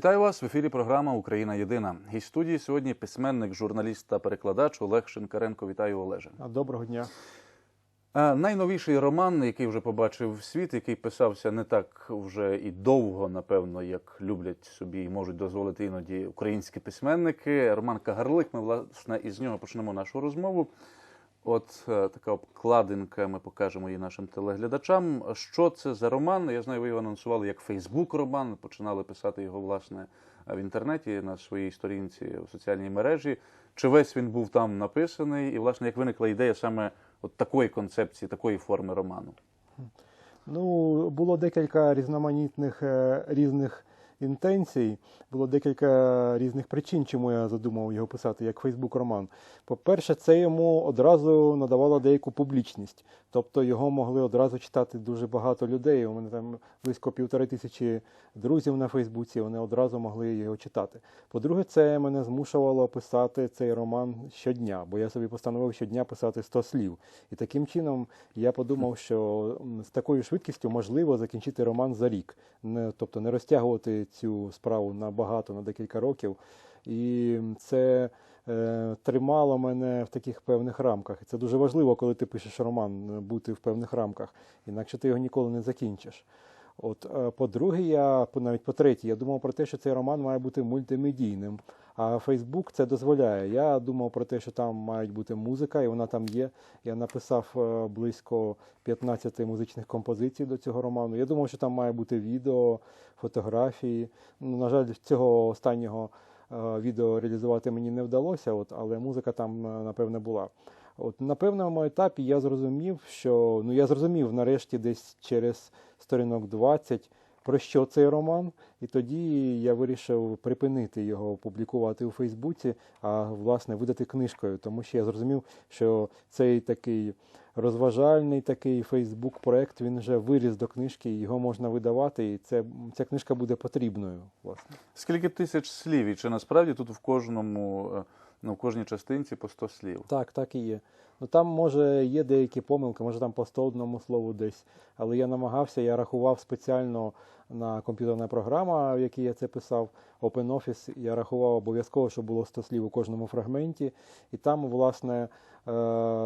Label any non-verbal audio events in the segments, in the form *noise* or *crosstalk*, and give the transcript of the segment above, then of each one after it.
Вітаю вас в ефірі. Програма Україна Єдина. Гість студії сьогодні письменник, журналіст та перекладач Олег Шинкаренко. Вітаю Олеже. Доброго дня. Найновіший роман, який вже побачив світ, який писався не так вже і довго, напевно, як люблять собі і можуть дозволити іноді українські письменники. Роман Кагарлик. Ми власне із нього почнемо нашу розмову. От е, така обкладинка, ми покажемо її нашим телеглядачам. Що це за роман? Я знаю, ви його анонсували як Фейсбук-роман. Починали писати його власне в інтернеті на своїй сторінці в соціальній мережі. Чи весь він був там написаний? І, власне, як виникла ідея саме от такої концепції, такої форми роману? Ну, було декілька різноманітних е, різних інтенцій, було декілька різних причин, чому я задумав його писати як Фейсбук-роман. По-перше, це йому одразу надавало деяку публічність. Тобто його могли одразу читати дуже багато людей. У мене там близько півтори тисячі друзів на Фейсбуці, вони одразу могли його читати. По-друге, це мене змушувало писати цей роман щодня, бо я собі постановив щодня писати 100 слів. І таким чином я подумав, що з такою швидкістю можливо закінчити роман за рік, не, тобто не розтягувати цю справу на багато, на декілька років. І це тримало мене в таких певних рамках. І це дуже важливо, коли ти пишеш роман, е, бути в певних рамках, інакше ти його ніколи не закінчиш. От, е, по-друге, я навіть по-третє, я думав про те, що цей роман має бути мультимедійним. А Фейсбук це дозволяє. Я думав про те, що там має бути музика, і вона там є. Я написав е, близько 15 музичних композицій до цього роману. Я думав, що там має бути відео, фотографії. Ну, на жаль, цього останнього е, відео реалізувати мені не вдалося, от, але музика там, е, напевне, була. От на певному етапі я зрозумів, що ну я зрозумів нарешті десь через сторінок 20, про що цей роман, і тоді я вирішив припинити його публікувати у Фейсбуці, а власне видати книжкою, тому що я зрозумів, що цей такий розважальний такий Фейсбук-проект він вже виріс до книжки, його можна видавати, і це ця книжка буде потрібною. Власне. Скільки тисяч слів? І чи насправді тут в кожному, е, ну, в кожній частинці по 100 слів? Так, так і є. Ну там може є деякі помилки, може там по 101 слову десь. Але я намагався, я рахував спеціально на комп'ютерна програма, в якій я це писав, OpenOffice. Я рахував обов'язково, щоб було 100 слів у кожному фрагменті. І там, власне, е,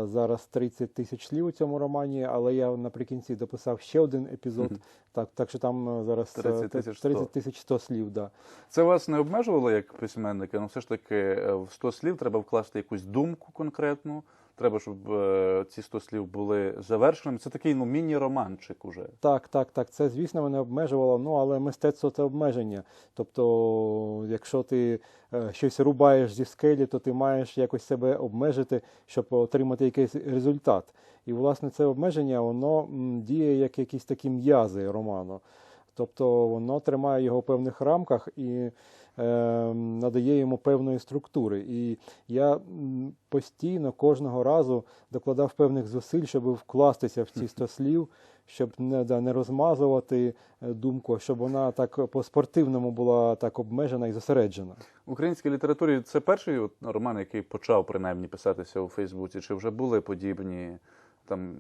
зараз 30 тисяч слів у цьому романі, але я наприкінці дописав ще один епізод. Так, так що там е, зараз е, 30 тисяч 100. 30 тисяч 100 слів. Да. Це вас не обмежувало як письменника? Ну, все ж таки, е, в 100 слів треба вкласти якусь думку конкретну. Треба, щоб е, ці 100 слів були завершеними. Це такий ну, міні-романчик уже. Так, так, так. Це, звісно, мене обмежувало. Ну, але мистецтво це обмеження. Тобто, якщо ти е, щось рубаєш зі скелі, то ти маєш якось себе обмежити, щоб отримати якийсь результат. І, власне, це обмеження, воно діє як якісь такі м'язи роману. Тобто воно тримає його в певних рамках і надає йому певної структури. І я постійно кожного разу докладав певних зусиль, щоб вкластися в ці 100 слів, щоб не, да, не розмазувати е, думку, щоб вона так по-спортивному була так обмежена і зосереджена. В українській літературі це перший от, роман, який почав принаймні писатися у Фейсбуці. Чи вже були подібні там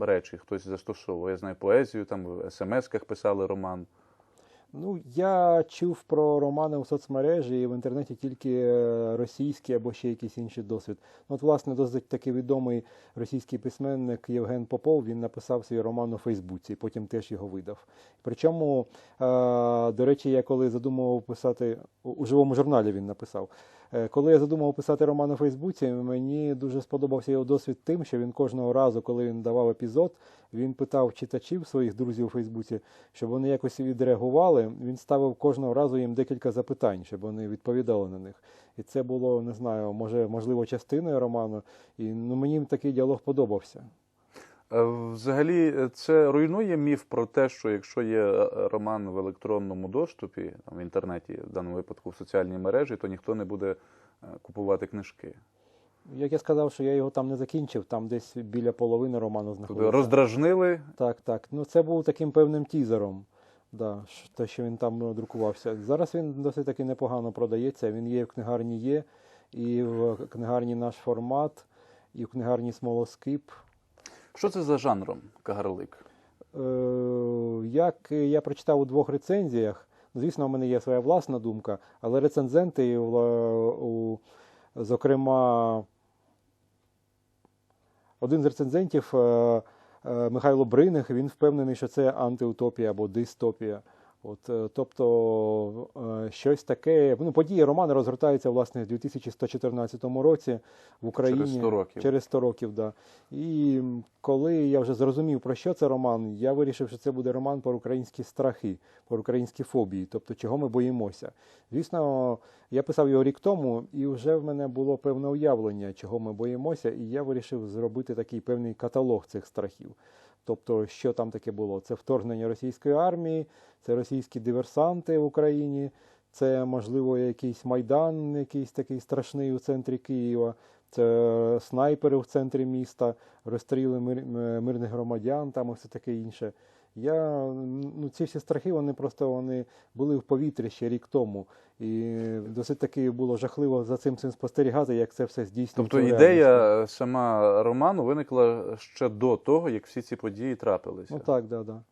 речі, хтось застосовував? Я знаю поезію, там в смс-ках писали роман. Ну, я чув про романи у соцмережі і в інтернеті тільки е, російські або ще якийсь інший досвід. Ну, от, власне, досить таки відомий російський письменник Євген Попов, він написав свій роман у Фейсбуці, потім теж його видав. Причому, е, до речі, я коли задумував писати, у- у живому журналі він написав. Е, Коли я задумав писати роман у Фейсбуці, мені дуже сподобався його досвід тим, що він кожного разу, коли він давав епізод, він питав читачів своїх друзів у Фейсбуці, щоб вони якось відреагували. Він ставив кожного разу їм декілька запитань, щоб вони відповідали на них. І це було, не знаю, може, можливо, частиною роману. І ну, мені такий діалог подобався. Е, Взагалі, це руйнує міф про те, що якщо є е, роман в електронному доступі, в інтернеті, в даному випадку в соціальній мережі, то ніхто не буде е, купувати книжки. Як я сказав, що я його там не закінчив, там десь біля половини роману Тобто знаходиться. роздражнили Так, так. Ну це був таким певним тізером. Да, те, що він там друкувався. Зараз він досить таки непогано продається. Він є в книгарні є, і в книгарні наш формат, і в книгарні Смолоскип. Що це за жанром Кагарлик? Е, як я прочитав у двох рецензіях, Звісно, у мене є своя власна думка, але рецензенти, зокрема, один з рецензентів, е, е, Михайло Бриних, він впевнений, що це антиутопія або дистопія. От, е, тобто е, щось таке. Ну, події роману розгортаються власне в 2114 році в Україні Через 100 років. Через 100 років, да. І коли я вже зрозумів, про що це роман, я вирішив, що це буде роман про українські страхи, про українські фобії, тобто чого ми боїмося. Звісно, я писав його рік тому, і вже в мене було певне уявлення, чого ми боїмося, і я вирішив зробити такий певний каталог цих страхів. Тобто, що там таке було? Це вторгнення російської армії, це російські диверсанти в Україні, це, можливо, якийсь майдан, якийсь такий страшний у центрі Києва, це снайпери в центрі міста, розстріли мир, мирних громадян, там і все таке інше. Я, ну, ці всі страхи, вони просто вони були в повітрі ще рік тому. І досить таки було жахливо за цим цим спостерігати, як це все здійснюється. Тобто ідея сама роману виникла ще до того, як всі ці події трапилися. Ну так, да, да.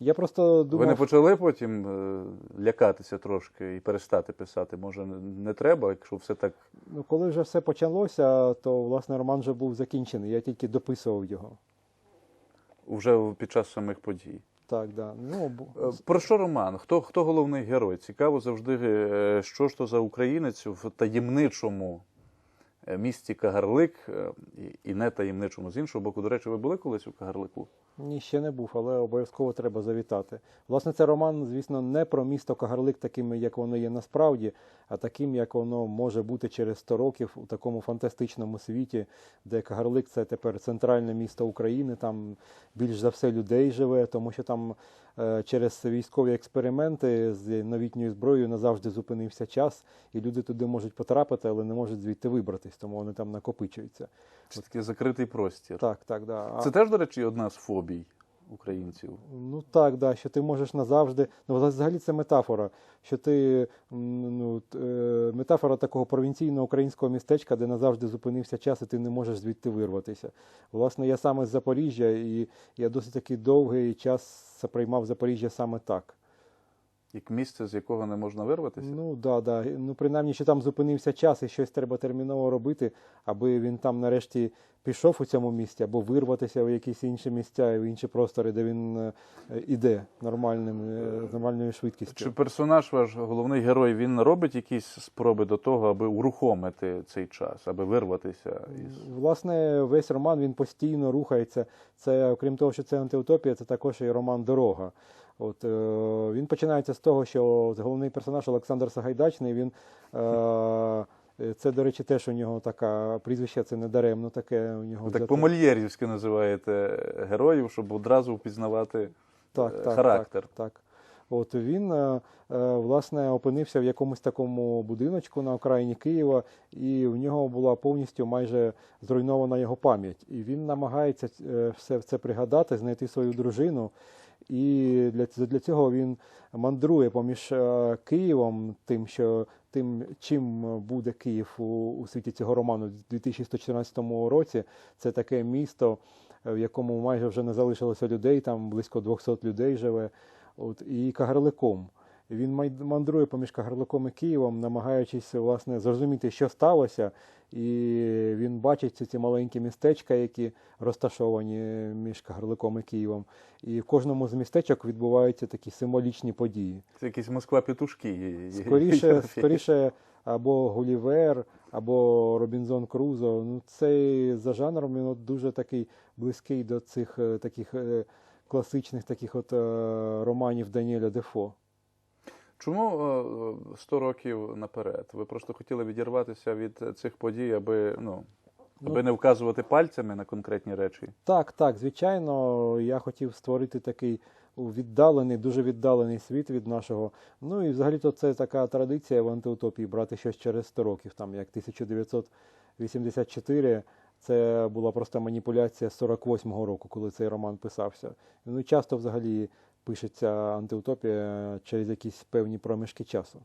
Я просто думав. Ви не почали потім е, лякатися трошки і перестати писати? Може, не- не треба, якщо все так. Ну, коли вже все почалося, то власне роман вже був закінчений. Я тільки дописував його. Вже під час самих подій. Так, да. Ну, бу- Е, Про що роман? Хто, хто головний герой? Цікаво завжди, е, що ж то за українець в таємничому місті Кагарлик е, і не таємничому з іншого боку. До речі, ви були колись у Кагарлику? ні, ще не був, але обов'язково треба завітати. Власне, це роман, звісно, не про місто Кагарлик, таким, як воно є насправді, а таким, як воно може бути через 100 років у такому фантастичному світі, де Кагарлик це тепер центральне місто України. Там більш за все людей живе, тому що там е, через військові експерименти з новітньою зброєю назавжди зупинився час, і люди туди можуть потрапити, але не можуть звідти вибратись, тому вони там накопичуються. Це такий закритий простір. Так, так, да. А- Це теж, до речі, одна з фобій українців. Ну так, да, що ти можеш назавжди. Ну, взагалі це метафора. Що ти ну, е, метафора такого провінційного українського містечка, де назавжди зупинився час, і ти не можеш звідти вирватися. Власне, я саме з Запоріжжя, і я досить таки довгий час приймав Запоріжжя саме так. Як місце, з якого не можна вирватися. Ну да, да. Ну принаймні, що там зупинився час і щось треба терміново робити, аби він там нарешті пішов у цьому місці, або вирватися в якісь інші місця і в інші простори, де він е, іде нормальним, е, нормальною швидкістю. Чи персонаж ваш головний герой він робить якісь спроби до того, аби урухомити цей час, аби вирватися із Власне, весь роман він постійно рухається. Це, окрім того, що це антиутопія, це також і роман Дорога. От, е, він починається з того, що головний персонаж Олександр Сагайдачний, він. Е, це, до речі, теж у нього така прізвище, це не даремно таке. У нього так по-мольєрівськи називаєте героїв, щоб одразу впізнавати так, е, так, характер. Так, так. От він е, е, власне опинився в якомусь такому будиночку на окраїні Києва, і в нього була повністю майже зруйнована його пам'ять. І він намагається все це пригадати, знайти свою дружину. І для, для цього він мандрує поміж е, Києвом, тим, що тим, чим буде Київ у, у світі цього роману в 2114 році. Це таке місто, е, в якому майже вже не залишилося людей, там близько 200 людей живе. От, і Кагарликом. Він мандрує поміж Кагарликом і Києвом, намагаючись власне зрозуміти, що сталося. І він бачить ці, ці маленькі містечка, які розташовані між Кагарликом і Києвом. І в кожному з містечок відбуваються такі символічні події. Це якісь Москва петушки. Скоріше, *laughs* скоріше або Гулівер, або Робінзон Крузо. Ну, цей за жанром він от дуже такий близький до цих е, таких е, класичних таких от е, романів Даніеля Дефо. Чому е, 100 років наперед? Ви просто хотіли відірватися від цих подій, аби ну, Ну, аби не вказувати пальцями на конкретні речі. Так, так, звичайно, я хотів створити такий віддалений, дуже віддалений світ від нашого. Ну і взагалі-то це така традиція в антиутопії брати щось через 100 років, там як 1984. Це була просто маніпуляція з 48-го року, коли цей роман писався. Ну часто взагалі пишеться антиутопія через якісь певні проміжки часу.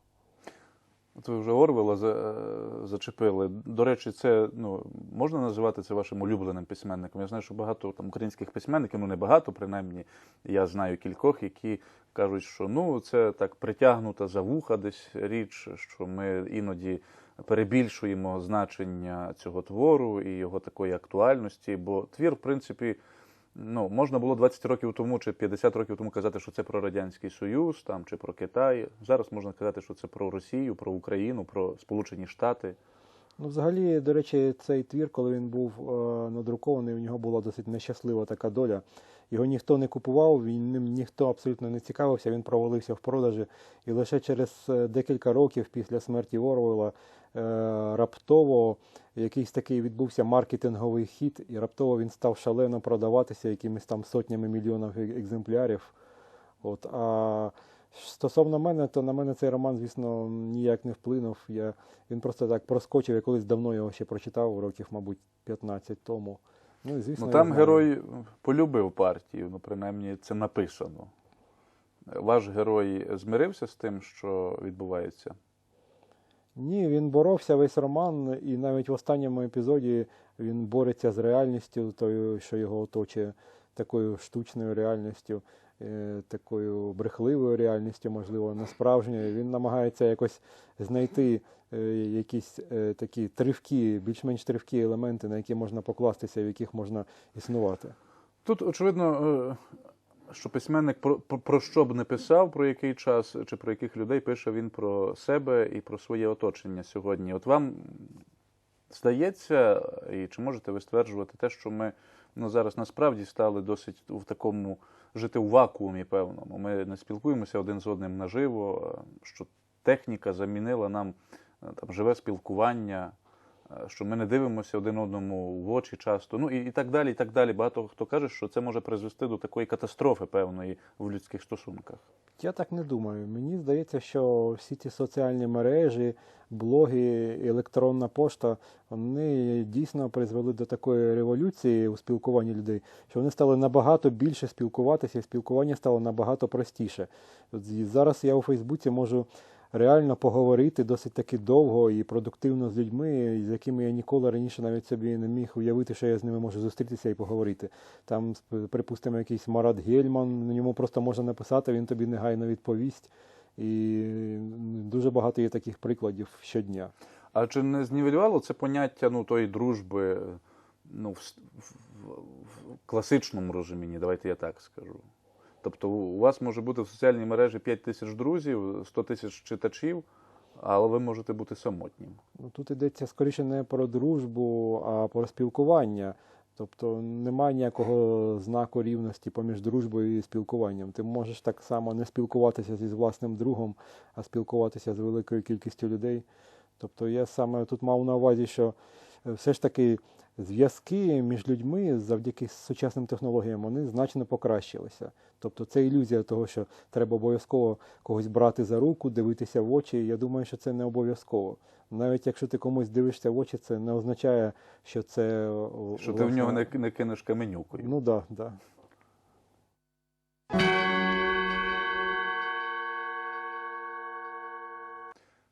От ви вже Орвела е, зачепили. До речі, це ну, можна називати це вашим улюбленим письменником. Я знаю, що багато там українських письменників, ну не багато, принаймні, я знаю кількох, які кажуть, що ну це так притягнута за вуха десь річ, що ми іноді перебільшуємо значення цього твору і його такої актуальності. Бо твір, в принципі, ну, можна було 20 років тому чи 50 років тому казати, що це про Радянський Союз там, чи про Китай. Зараз можна казати, що це про Росію, про Україну, про Сполучені Штати. Ну, взагалі, до речі, цей твір, коли він був е, надрукований, у нього була досить нещаслива така доля. Його ніхто не купував, він ним ніхто абсолютно не цікавився, він провалився в продажі. І лише через е, декілька років після смерті Орвела раптово якийсь такий відбувся маркетинговий хід, і раптово він став шалено продаватися якимись там сотнями мільйонів е- екземплярів. От, а стосовно мене, то на мене цей роман, звісно, ніяк не вплинув. Я, він просто так проскочив, я колись давно його ще прочитав, років, мабуть, 15 тому. Ну, звісно, Ну там герой полюбив партію, ну принаймні це написано. Ваш герой змирився з тим, що відбувається? Ні, він боровся весь роман, і навіть в останньому епізоді він бореться з реальністю, тою, що його оточує, такою штучною реальністю, е, такою брехливою реальністю, можливо, не справжньою. Він намагається якось знайти е, якісь е, такі тривкі, більш-менш тривкі елементи, на які можна покластися, в яких можна існувати. Тут, очевидно, що письменник про, про, що б не писав, про який час чи про яких людей пише він про себе і про своє оточення сьогодні. От вам здається, і чи можете ви стверджувати те, що ми ну, зараз насправді стали досить в такому жити у вакуумі певному. Ми не спілкуємося один з одним наживо, що техніка замінила нам е, там, живе спілкування, що ми не дивимося один одному в очі часто. Ну і, і так далі, і так далі. Багато хто каже, що це може призвести до такої катастрофи певної в людських стосунках. Я так не думаю. Мені здається, що всі ці соціальні мережі, блоги, електронна пошта, вони дійсно призвели до такої революції у спілкуванні людей, що вони стали набагато більше спілкуватися, і спілкування стало набагато простіше. От зараз я у Фейсбуці можу реально поговорити досить таки довго і продуктивно з людьми, з якими я ніколи раніше навіть собі не міг уявити, що я з ними можу зустрітися і поговорити. Там, припустимо, якийсь Марат Гельман, на ньому просто можна написати, він тобі негайно відповість. І дуже багато є таких прикладів щодня. А чи не знівелювало це поняття ну, тої дружби ну, в, в, в класичному розумінні, давайте я так скажу. Тобто у вас може бути в соціальній мережі 5 тисяч друзів, 100 тисяч читачів, але ви можете бути самотнім. Ну, Тут йдеться скоріше не про дружбу, а про спілкування. Тобто немає ніякого знаку рівності поміж дружбою і спілкуванням. Ти можеш так само не спілкуватися зі власним другом, а спілкуватися з великою кількістю людей. Тобто я саме тут мав на увазі, що е, все ж таки зв'язки між людьми завдяки сучасним технологіям вони значно покращилися. Тобто це ілюзія того, що треба обов'язково когось брати за руку, дивитися в очі. Я думаю, що це не обов'язково. Навіть якщо ти комусь дивишся в очі, це не означає, що це о, Що ти в нього не, не кинеш каменюкою. Ну так, да, да.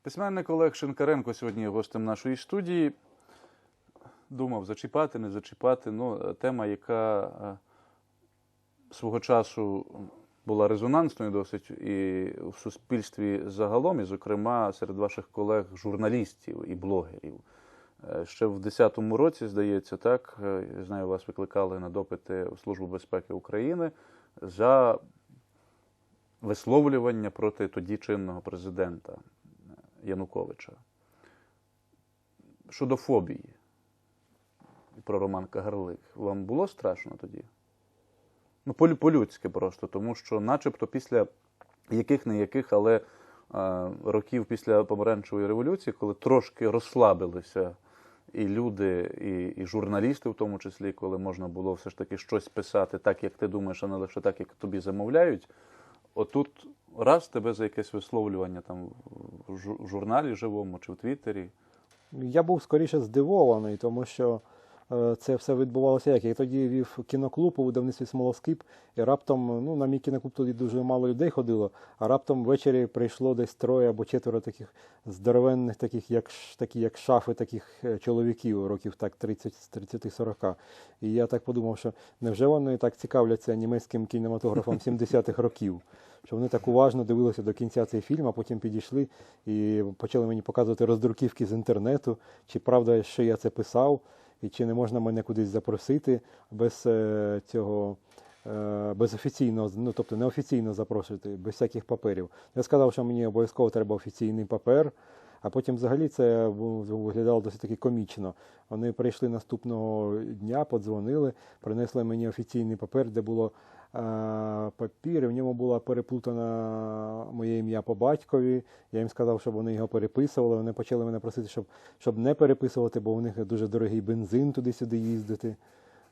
Письменник Олег Шинкаренко сьогодні є гостем нашої студії. Думав, зачіпати, не зачіпати. Ну, е, тема, яка е, свого часу була резонансною досить і в суспільстві загалом, і, зокрема, серед ваших колег-журналістів і блогерів. Е, Ще в 2010 році, здається, так, я знаю, вас викликали на допити в Службу безпеки України за висловлювання проти тоді чинного президента Януковича. Щодо фобії про Роман Кагарлик, вам було страшно тоді? Ну, по- по-людськи просто, тому що, начебто, після яких не яких, але е, років після помаранчевої революції, коли трошки розслабилися і люди, і, і журналісти, в тому числі, коли можна було все ж таки щось писати так, як ти думаєш, а не лише так, як тобі замовляють. Отут раз тебе за якесь висловлювання там в журналі живому чи в Твіттері. Я був скоріше здивований, тому що це все відбувалося як. Я тоді вів кіноклуб у видавництві Смолоскип, і раптом, ну, на мій кіноклуб тоді дуже мало людей ходило, а раптом ввечері прийшло десь троє або четверо таких здоровенних, таких як, такі, як шафи, таких е, чоловіків, років так 30, з 30-40. І я так подумав, що невже вони так цікавляться німецьким кінематографом *laughs* 70-х років? Що вони так уважно дивилися до кінця цей фільм, а потім підійшли і почали мені показувати роздруківки з інтернету, чи правда, що я це писав, і чи не можна мене кудись запросити без е, цього. е, Без офіційного, ну тобто неофіційно запрошувати, без всяких паперів. Я сказав, що мені обов'язково треба офіційний папер, а потім взагалі це виглядало досить таки комічно. Вони прийшли наступного дня, подзвонили, принесли мені офіційний папер, де було папір, і в ньому було переплутано моє ім'я по батькові. Я їм сказав, щоб вони його переписували. Вони почали мене просити, щоб, щоб не переписувати, бо у них дуже дорогий бензин туди-сюди їздити.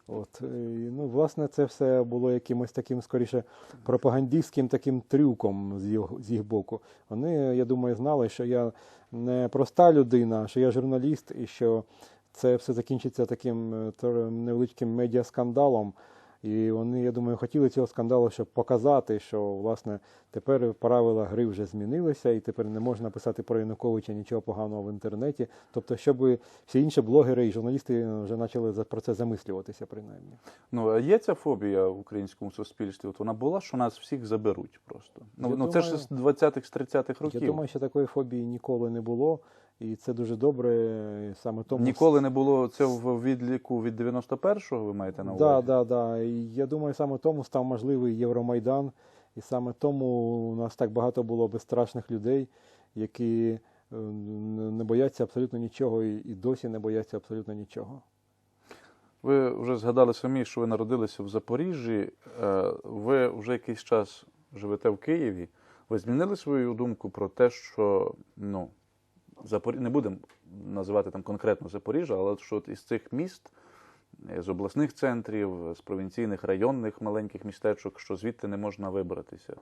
От, і, ну, власне, це все було якимось таким, скоріше, пропагандистським таким трюком з їх, з їх боку. Вони, я думаю, знали, що я не проста людина, що я журналіст, і що це все закінчиться таким е, невеличким медіаскандалом. І вони, я думаю, хотіли цього скандалу, щоб показати, що власне тепер правила гри вже змінилися, і тепер не можна писати про Януковича нічого поганого в інтернеті. Тобто, щоб всі інші блогери і журналісти вже почали про це замислюватися, принаймні. Ну, а є ця фобія в українському суспільстві? От вона була, що нас всіх заберуть просто. Ну, Я ну це ж з 20-х, з 30-х років. Я думаю, що такої фобії ніколи не було, і це дуже добре. Саме тому Ніколи не було це в відліку від 91-го, ви маєте на увазі? Да, да, да. Я думаю, саме тому став можливий Євромайдан, і саме тому у нас так багато було безстрашних людей, які е, не бояться абсолютно нічого і і досі не бояться абсолютно нічого. Ви вже згадали самі, що ви народилися в Запоріжжі. Е, Ви вже якийсь час живете в Києві. Ви змінили свою думку про те, що ну, Запорі... не будемо називати там конкретно Запоріжжя, але що от із цих міст, е, з обласних центрів, з провінційних районних маленьких містечок, що звідти не можна вибратися.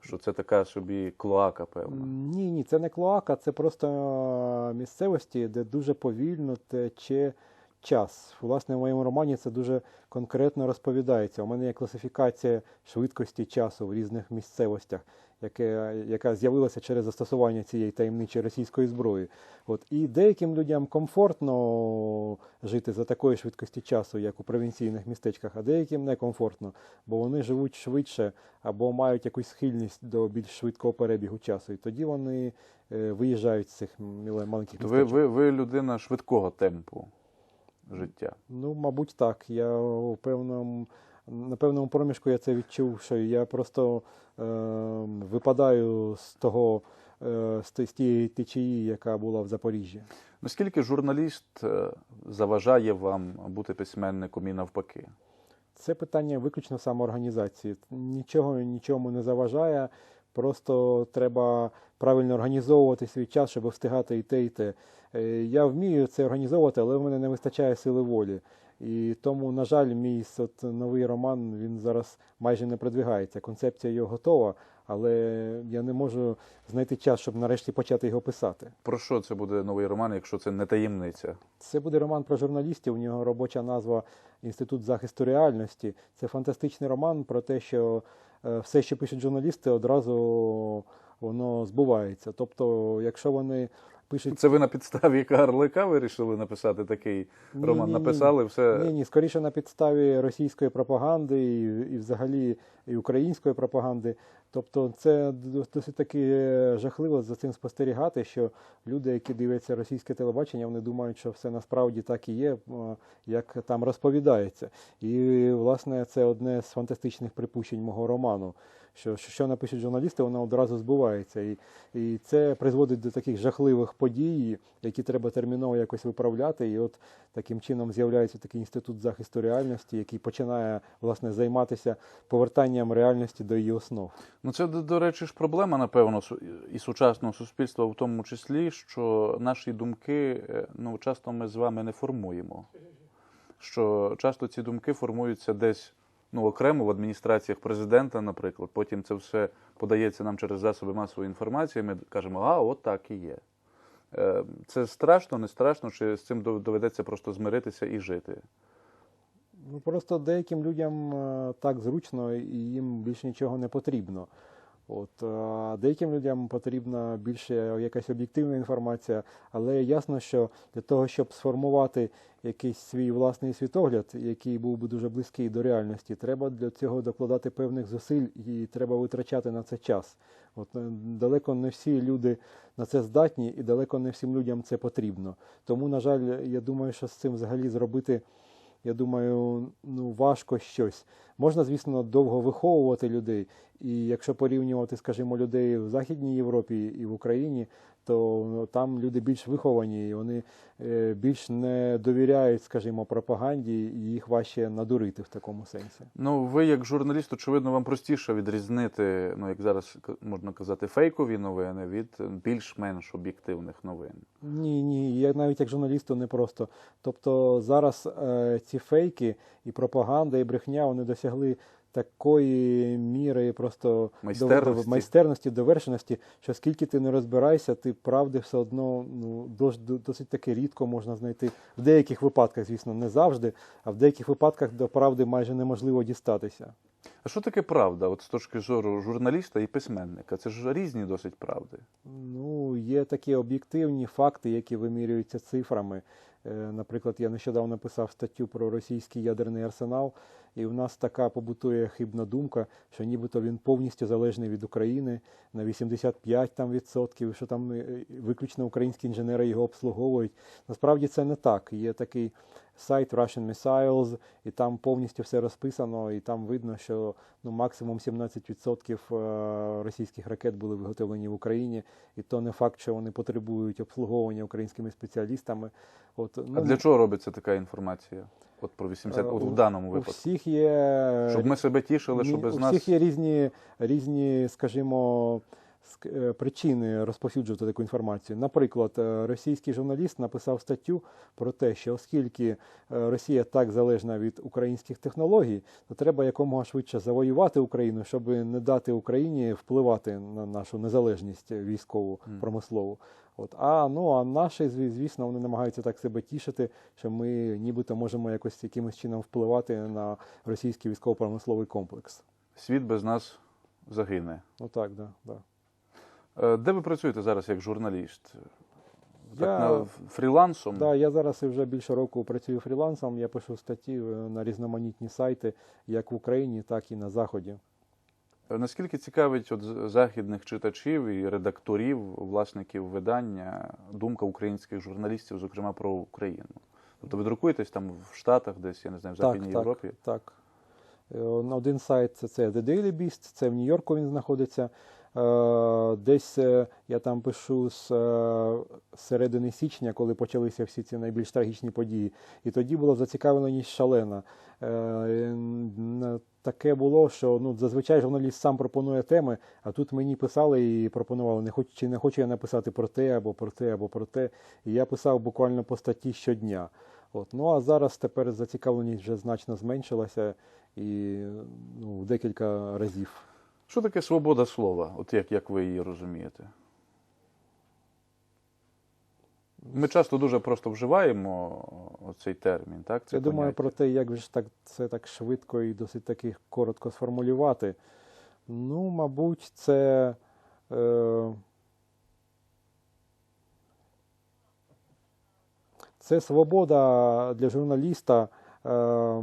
Що це така собі клоака, певна. Ні, ні, це не клоака, це просто місцевості, де дуже повільно тече час. Власне, в моєму романі це дуже конкретно розповідається. У мене є класифікація швидкості часу в різних місцевостях, яке, яка з'явилася через застосування цієї таємничої російської зброї. От, і деяким людям комфортно жити за такої швидкості часу, як у провінційних містечках, а деяким некомфортно, бо вони живуть швидше або мають якусь схильність до більш швидкого перебігу часу. І тоді вони е, виїжджають з цих маленьких Ви, ви, ви людина швидкого темпу життя. Ну, мабуть, так. Я у певному, на певному проміжку я це відчув, що я просто е, випадаю з того, е, з, тієї течії, яка була в Запоріжжі. Наскільки журналіст е, заважає вам бути письменником і навпаки? Це питання виключно самоорганізації. Нічого нічому не заважає. Просто треба правильно організовувати свій час, щоб встигати і те, і те. Е, Я вмію це організовувати, але в мене не вистачає сили волі. І тому, на жаль, мій от новий роман він зараз майже не продвигається. Концепція його готова, але я не можу знайти час, щоб нарешті почати його писати. Про що це буде новий роман, якщо це не таємниця? Це буде роман про журналістів. У нього робоча назва Інститут захисту реальності. Це фантастичний роман про те, що все, що пишуть журналісти, одразу воно збувається. Тобто, якщо вони пишуть Це ви на підставі Карлика вирішили написати такий Ні, роман? ні, ні. Все. Ні, ні, скоріше на підставі російської пропаганди і, і взагалі і української пропаганди. Тобто це досить таки жахливо за цим спостерігати, що люди, які дивляться російське телебачення, вони думають, що все насправді так і є, як там розповідається. І, власне, це одне з фантастичних припущень мого роману. Що, що, напишуть журналісти, воно одразу збувається. І, і це призводить до таких жахливих подій, які треба терміново якось виправляти. І от таким чином з'являється такий інститут захисту реальності, який починає власне займатися повертанням реальності до її основ. Ну це, до, до речі, ж проблема, напевно, і сучасного суспільства в тому числі, що наші думки е, ну, часто ми з вами не формуємо. Що часто ці думки формуються десь ну, окремо в адміністраціях президента, наприклад. Потім це все подається нам через засоби масової інформації. Ми кажемо, а от так і є. Е, Це страшно, не страшно, чи з цим доведеться просто змиритися і жити? Ну, просто деяким людям е, так зручно і їм більше нічого не потрібно. От, деяким людям потрібна більше якась об'єктивна інформація, але ясно, що для того, щоб сформувати якийсь свій власний світогляд, який був би дуже близький до реальності, треба для цього докладати певних зусиль і треба витрачати на це час. От е, далеко не всі люди на це здатні, і далеко не всім людям це потрібно. Тому, на жаль, я думаю, що з цим взагалі зробити я думаю, ну важко щось. Можна, звісно, довго виховувати людей. І якщо порівнювати, скажімо, людей в Західній Європі і в Україні, то ну, там люди більш виховані, і вони е, більш не довіряють, скажімо, пропаганді, і їх важче надурити в такому сенсі. Ну, ви як журналіст, очевидно, вам простіше відрізнити, ну як зараз можна казати, фейкові новини від більш-менш об'єктивних новин. Ні, ні, я навіть як журналісту не просто. Тобто зараз е, ці фейки і пропаганда, і брехня вони досягли такої міри просто Майстерності. до, майстерності, довершеності, що скільки ти не розбираєшся, ти правди все одно ну, дос- досить таки рідко можна знайти. В деяких випадках, звісно, не завжди, а в деяких випадках до правди майже неможливо дістатися. А що таке правда? От з точки зору журналіста і письменника? Це ж різні досить правди. Ну, є такі об'єктивні факти, які вимірюються цифрами. Е, Наприклад, я нещодавно писав статтю про російський ядерний арсенал, і в нас така побутує хибна думка, що нібито він повністю залежний від України на 85 там відсотків, що там е, виключно українські інженери його обслуговують. Насправді це не так. Є такий сайт Russian Missiles, і там повністю все розписано, і там видно, що ну, максимум 17% е, російських ракет були виготовлені в Україні, і то не факт, що вони потребують обслуговування українськими спеціалістами. От, А ну, для чого робиться така інформація? От про 80, е, от у- в даному у випадку. всіх є Щоб ми себе тішили, щоб без у нас. всіх є різні, різні, скажімо, ск- е, причини розповсюджувати таку інформацію. Наприклад, е, російський журналіст написав статтю про те, що оскільки Росія так залежна від українських технологій, то треба якомога швидше завоювати Україну, щоб не дати Україні впливати на нашу незалежність військову промислову. От а ну а наші, звісно, вони намагаються так себе тішити, що ми нібито можемо якось якимось чином впливати на російський військово-промисловий комплекс. Світ без нас загине. Ну так, да, да. Е, Де ви працюєте зараз як журналіст? Так, Я- на фрілансом? Да, я зараз вже більше року працюю фрілансом. Я пишу статті е, на різноманітні сайти, як в Україні, так і на Заході. Е, Наскільки цікавить от західних читачів і редакторів, власників видання, думка українських журналістів, зокрема про Україну? Тобто ви друкуєтесь там в Штатах, десь, я не знаю, в Західній так, Європі? Так. Е, На один сайт це, The Daily Beast, це в Нью-Йорку він знаходиться. Е, Десь е, я там пишу з е, середини січня, коли почалися всі ці найбільш трагічні події. І тоді була зацікавленість шалена. Таке було, що ну, зазвичай журналіст сам пропонує теми, а тут мені писали і пропонували, не хочу, чи не хочу я написати про те, або про те, або про те. І я писав буквально по статті щодня. От. Ну а зараз тепер зацікавленість вже значно зменшилася і ну, декілька разів. Що таке свобода слова? От як, як ви її розумієте? Ми часто дуже просто вживаємо цей термін, так? Це Я думаю про те, як ж так це так швидко і досить таки коротко сформулювати. Ну, мабуть, це. Е, це свобода для журналіста е,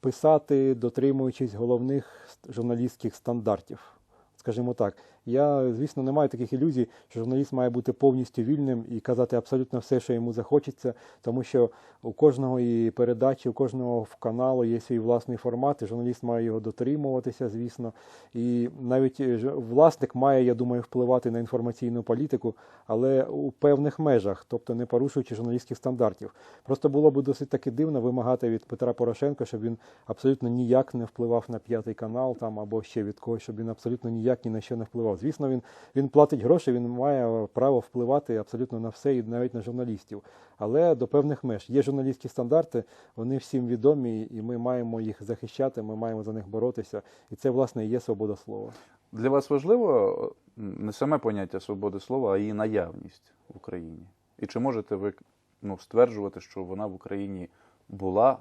писати, дотримуючись головних журналістських стандартів. Скажімо так, я, звісно, не маю таких ілюзій, що журналіст має бути повністю вільним і казати абсолютно все, що йому захочеться, тому що у кожного і передачі, у кожного каналу є свій власний формат, і журналіст має його дотримуватися, звісно. І навіть е, власник має, я думаю, впливати на інформаційну політику, але у певних межах, тобто не порушуючи журналістських стандартів. Просто було б досить таки дивно вимагати від Петра Порошенка, щоб він абсолютно ніяк не впливав на п'ятий канал там або ще від когось, щоб він абсолютно ніяк ні на що не впливав. Звісно, він, він платить гроші, він має право впливати абсолютно на все і навіть на журналістів. Але до певних меж є журналістські стандарти, вони всім відомі, і ми маємо їх захищати, ми маємо за них боротися. І це, власне, і є свобода слова. Для вас важливо не саме поняття свободи слова, а її наявність в Україні. І чи можете ви ну, стверджувати, що вона в Україні була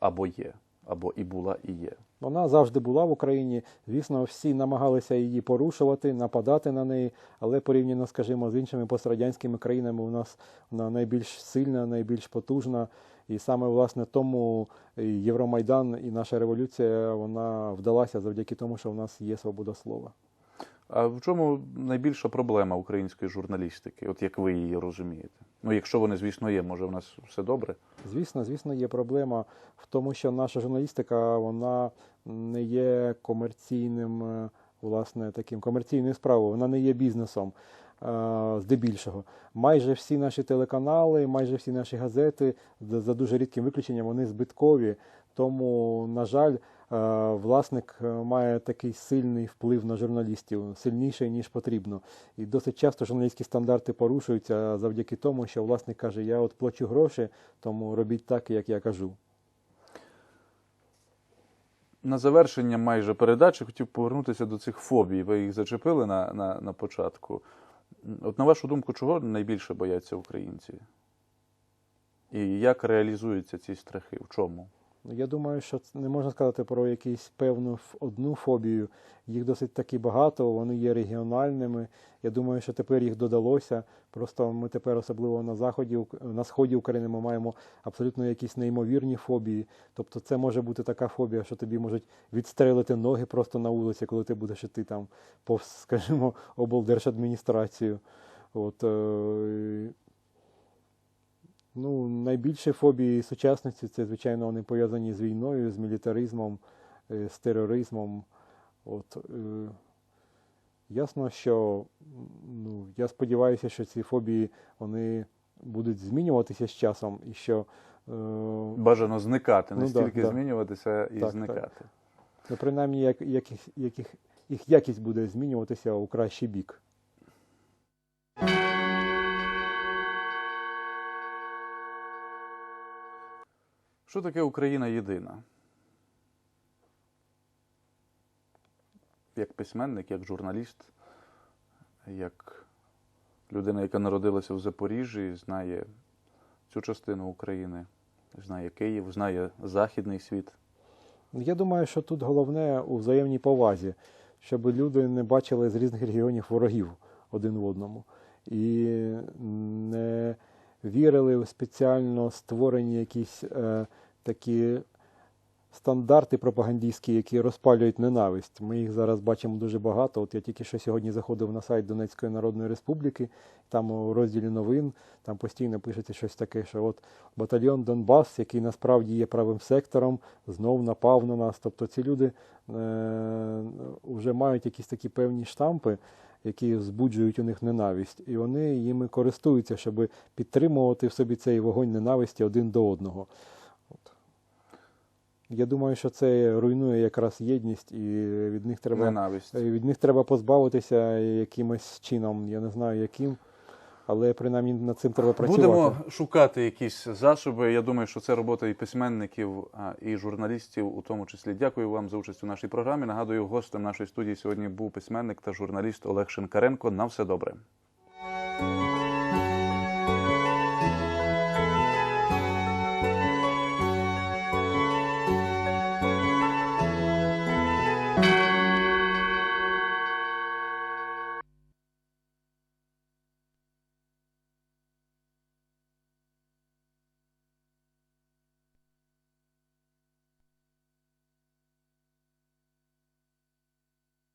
або є, або і була, і є? Вона завжди була в Україні. Звісно, всі намагалися її порушувати, нападати на неї, але порівняно, скажімо, з іншими пострадянськими країнами, у нас вона найбільш сильна, найбільш потужна. І саме власне тому Євромайдан і наша революція вона вдалася завдяки тому, що в нас є свобода слова. А в чому найбільша проблема української журналістики, от як ви її розумієте? Ну, якщо вони, звісно, є, може в нас все добре? Звісно, звісно, є проблема в тому, що наша журналістика вона не є комерційним, е, власне, таким комерційною справою, вона не є бізнесом. е, Здебільшого, майже всі наші телеканали, майже всі наші газети, за дуже рідким виключенням, вони збиткові. Тому, на жаль, власник е, має такий сильний вплив на журналістів, сильніший ніж потрібно. І досить часто журналістські стандарти порушуються завдяки тому, що власник каже: Я от плачу гроші, тому робіть так, як я кажу. На завершення майже передачі хотів повернутися до цих фобій. Ви їх зачепили на, на, на початку. От на вашу думку, чого найбільше бояться українці? І як реалізуються ці страхи? В чому? Ну, Я думаю, що не можна сказати про якусь певну одну фобію. Їх досить таки багато, вони є регіональними. Я думаю, що тепер їх додалося. Просто ми тепер, особливо на заході, на сході України, ми маємо абсолютно якісь неймовірні фобії. Тобто, це може бути така фобія, що тобі можуть відстрелити ноги просто на вулиці, коли ти будеш іти там повз, скажімо, облдержадміністрацію. От, е, Ну, найбільші фобії сучасності це, звичайно, вони пов'язані з війною, з мілітаризмом, е, з тероризмом. От, е, ясно, що ну, я сподіваюся, що ці фобії вони будуть змінюватися з часом і що е, Бажано зникати, не Ну, стільки да. змінюватися і Так, так. зникати. ну, принаймні як, яких, яких, їх якість буде змінюватися у кращий бік. Що таке Україна єдина? Як письменник, як журналіст, як людина, яка народилася в Запоріжжі, знає цю частину України, знає Київ, знає Західний світ. Я думаю, що тут головне у взаємній повазі, щоб люди не бачили з різних регіонів ворогів один в одному і не вірили в спеціально створені якісь е, такі стандарти пропагандистські, які розпалюють ненависть. Ми їх зараз бачимо дуже багато. От я тільки що сьогодні заходив на сайт Донецької Народної Республіки, там у розділі новин там постійно пишеться щось таке, що от батальйон Донбас, який насправді є правим сектором, знов напав на нас. Тобто ці люди е, вже мають якісь такі певні штампи, які збуджують у них ненависть, і вони їми користуються, щоб підтримувати в собі цей вогонь ненависті один до одного. Я думаю, що це руйнує якраз єдність, і від них треба Ненависть. Від них треба позбавитися якимось чином, я не знаю яким, але принаймні над цим треба працювати. Будемо шукати якісь засоби. Я думаю, що це робота і письменників, і журналістів у тому числі. Дякую вам за участь у нашій програмі. Нагадую, гостем нашої студії сьогодні був письменник та журналіст Олег Шинкаренко. На все добре.